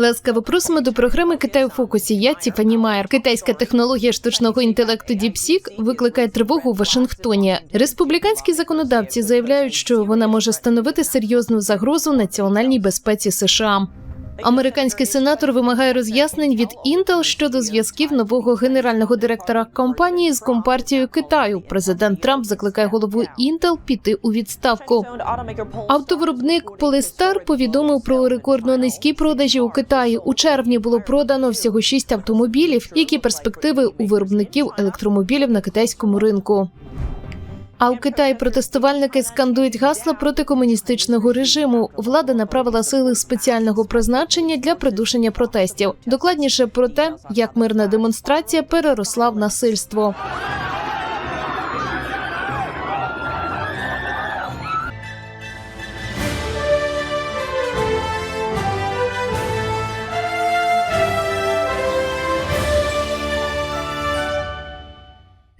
Ласкаво просимо до програми Китай у фокусі. Я Тіфані Майер. Китайська технологія штучного інтелекту DeepSeek викликає тривогу у Вашингтоні. Республіканські законодавці заявляють, що вона може становити серйозну загрозу національній безпеці США. Американський сенатор вимагає роз'яснень від Intel щодо зв'язків нового генерального директора компанії з компартією Китаю. Президент Трамп закликає голову Intel піти у відставку. Автовиробник Polestar повідомив про рекордно низькі продажі у Китаї. У червні було продано всього шість автомобілів. Які перспективи у виробників електромобілів на китайському ринку? А у Китаї протестувальники скандують гасла проти комуністичного режиму. Влада направила сили спеціального призначення для придушення протестів. Докладніше про те, як мирна демонстрація переросла в насильство.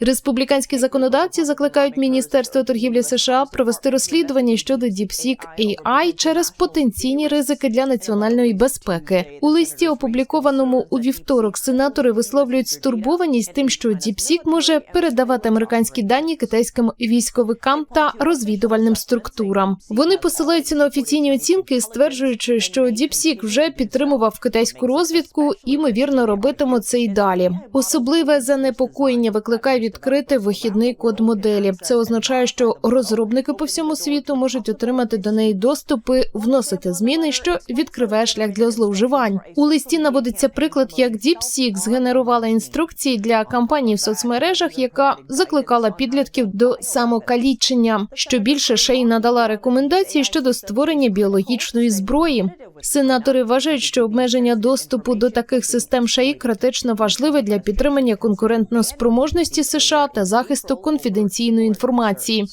Республіканські законодавці закликають Міністерство торгівлі США провести розслідування щодо DeepSeek AI через потенційні ризики для національної безпеки. У листі, опублікованому у вівторок, сенатори висловлюють стурбованість тим, що DeepSeek може передавати американські дані китайським військовикам та розвідувальним структурам. Вони посилаються на офіційні оцінки, стверджуючи, що DeepSeek вже підтримував китайську розвідку і ймовірно робитиме це й далі. Особливе занепокоєння викликає відкрити вихідний код моделі. Це означає, що розробники по всьому світу можуть отримати до неї доступи, вносити зміни, що відкриває шлях для зловживань. У листі наводиться приклад, як DeepSeek згенерувала інструкції для кампанії в соцмережах, яка закликала підлітків до самокалічення. Що більше ще й надала рекомендації щодо створення біологічної зброї. Сенатори вважають, що обмеження доступу до таких систем ШАІ критично важливе для підтримання конкурентноспроможності США та захисту конфіденційної інформації.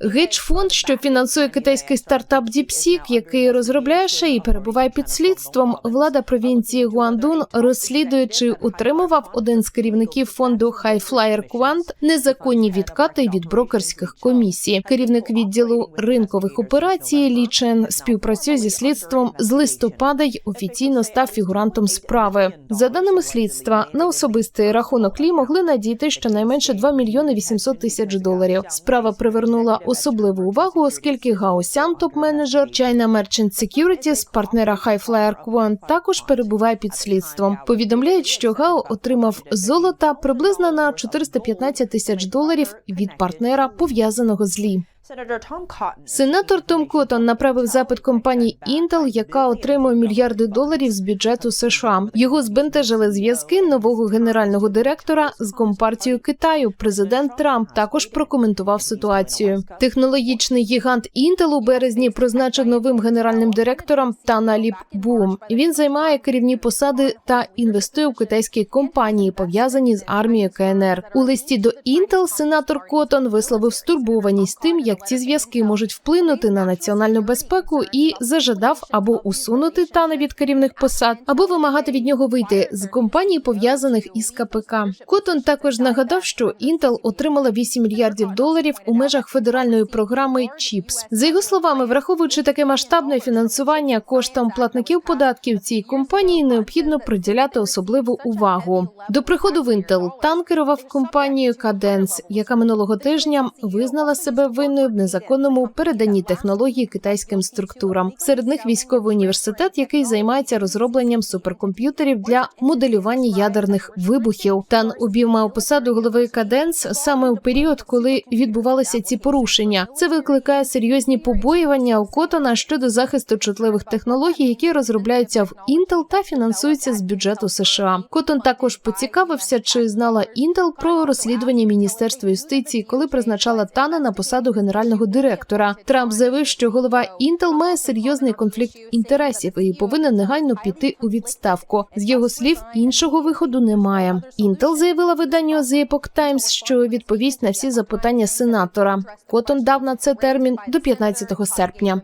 Гедж-фонд, що фінансує китайський стартап DeepSeek, який розробляє ще і перебуває під слідством. Влада провінції Гуандун розслідує, чи утримував один з керівників фонду Highflyer Quant незаконні відкати від брокерських комісій. Керівник відділу ринкових операцій Лі Чен співпрацює зі слідством з листопада й офіційно став фігурантом справи. За даними слідства, на особистий рахунок Лі могли надійти щонайменше 2 мільйони 800 тисяч доларів. Справа привернула особливу увагу, оскільки Гаосян, топ-менеджер China Merchant Securities, партнера Highflyer Quant, також перебуває під слідством. Повідомляють, що Гао отримав золота приблизно на 415 тисяч доларів від партнера пов'язаного з Лі. Сенатор Том Коттон направив запит компанії Intel, яка отримує мільярди доларів з бюджету США. Його збентежили зв'язки нового генерального директора з компартією Китаю. Президент Трамп також прокоментував ситуацію. Технологічний гігант Intel у березні призначив новим генеральним директором Тана Бум. Він займає керівні посади та інвестує у китайські компанії, пов'язані з армією КНР. У листі до Intel сенатор Коттон висловив стурбованість тим, як ці зв'язки можуть вплинути на національну безпеку і зажадав або усунути Тана від керівних посад, або вимагати від нього вийти з компаній, пов'язаних із КПК. Коттон також нагадав, що Intel отримала 8 мільярдів доларів у межах федеральної програми ЧІПС. За його словами, враховуючи таке масштабне фінансування коштам платників податків цій компанії, необхідно приділяти особливу увагу. До приходу в Intel Тан керував компанією Cadence, яка минулого тижня визнала себе винною в незаконному переданні технології китайським структурам. Серед них військовий університет, який займається розробленням суперкомп'ютерів для моделювання ядерних вибухів. Тан обіймав посаду голови Каденс саме у період, коли відбувалися ці порушення. Це викликає серйозні побоювання у Котона щодо захисту чутливих технологій, які розробляються в Intel та фінансуються з бюджету США. Котон також поцікавився, чи знала Intel про розслідування Міністерства юстиції, коли призначала Тана на посаду генерального директора. Трамп заявив, що голова Інтел має серйозний конфлікт інтересів і повинен негайно піти у відставку. З його слів іншого виходу немає. Інтел заявила виданню The Epoch Times, що відповість на всі запитання сенатора. Котон дав на це термін до 15 серпня.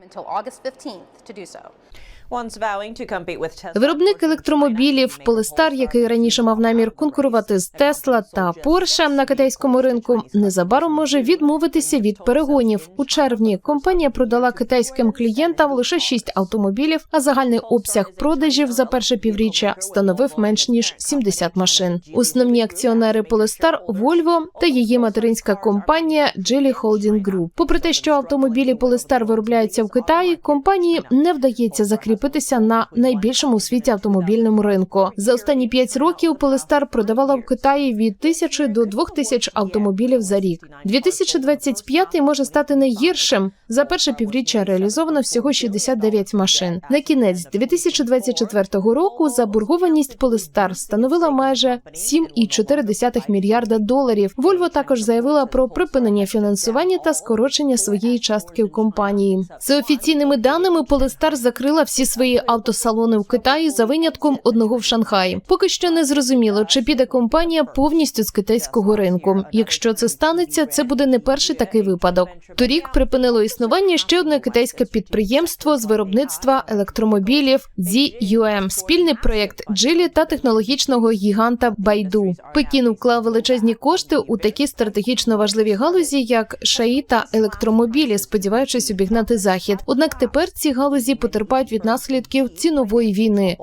Виробник електромобілів Polestar, який раніше мав намір конкурувати з Tesla та Porsche на китайському ринку, незабаром може відмовитися від перегонів. У червні компанія продала китайським клієнтам лише 6 автомобілів, а загальний обсяг продажів за перше півріччя становив менш ніж 70 машин. Основні акціонери Polestar – Volvo та її материнська компанія Geely Holding Group. Попри те, що автомобілі Polestar виробляються в Китаї, компанії не вдається закріпитися на найбільшому у світі автомобільному ринку. За останні 5 років Polestar продавала в Китаї від тисячі до двох тисяч автомобілів за рік. 2025 може стати найгіршим. За перше півріччя реалізовано всього 69 машин. На кінець 2024 року заборгованість Polestar становила майже 7,4 мільярда доларів. Volvo також заявила про припинення фінансування та скорочення своєї частки в компанії. За офіційними даними, Polestar закрила всі свої автосалони в Китаї за винятком одного в Шанхаї. Поки що не зрозуміло, чи піде компанія повністю з китайського ринку. Якщо це станеться, це буде не перший такий випадок. Торік припинило існування ще одне китайське підприємство з виробництва електромобілів ZUM, спільний проєкт Джилі та технологічного гіганта Байду. Пекін вклав величезні кошти у такі стратегічно важливі галузі, як шаї та електромобілі, сподіваючись обігнати захід. Однак тепер ці галузі потерпають від наслідків цінової війни.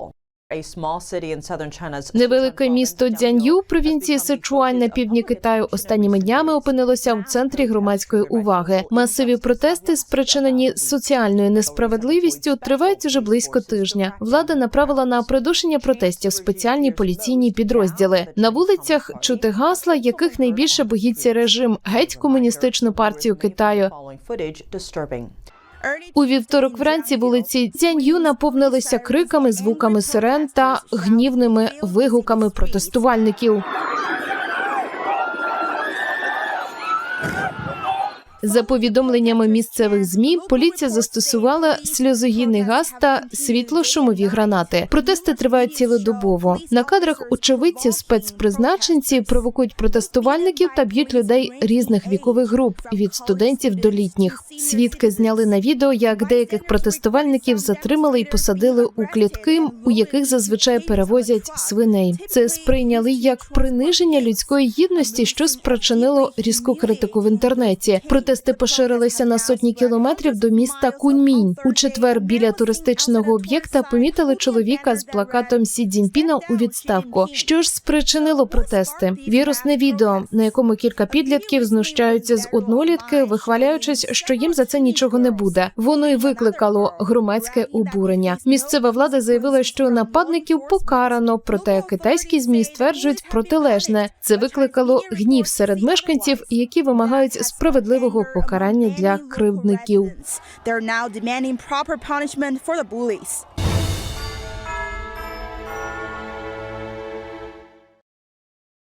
Невелике місто Дзян'ю провінції Сичуань на півдні Китаю останніми днями опинилося в центрі громадської уваги. Масові протести, спричинені соціальною несправедливістю, тривають уже близько тижня. Влада направила на придушення протестів спеціальні поліційні підрозділи. На вулицях чути гасла, яких найбільше боїться режим геть комуністичну партію Китаю. У вівторок вранці вулиці Цянью наповнилися криками, звуками сирен та гнівними вигуками протестувальників. За повідомленнями місцевих змі, поліція застосувала сльозогінний газ та світло-шумові гранати. Протести тривають цілодобово. На кадрах очевидці спецпризначенці провокують протестувальників та б'ють людей різних вікових груп від студентів до літніх. Свідки зняли на відео, як деяких протестувальників затримали і посадили у клітки, у яких зазвичай перевозять свиней. Це сприйняли як приниження людської гідності, що спричинило різку критику в інтернеті. Протести поширилися на сотні кілометрів до міста Куньмінь. У четвер біля туристичного об'єкта помітили чоловіка з плакатом Сі Цзіньпіна у відставку. Що ж спричинило протести? Вірусне відео, на якому кілька підлітків знущаються з однолітки, вихваляючись, що їм за це нічого не буде. Воно й викликало громадське обурення. Місцева влада заявила, що нападників покарано, проте китайські змі стверджують протилежне. Це викликало гнів серед мешканців, які вимагають справедливого покарання для кривдників.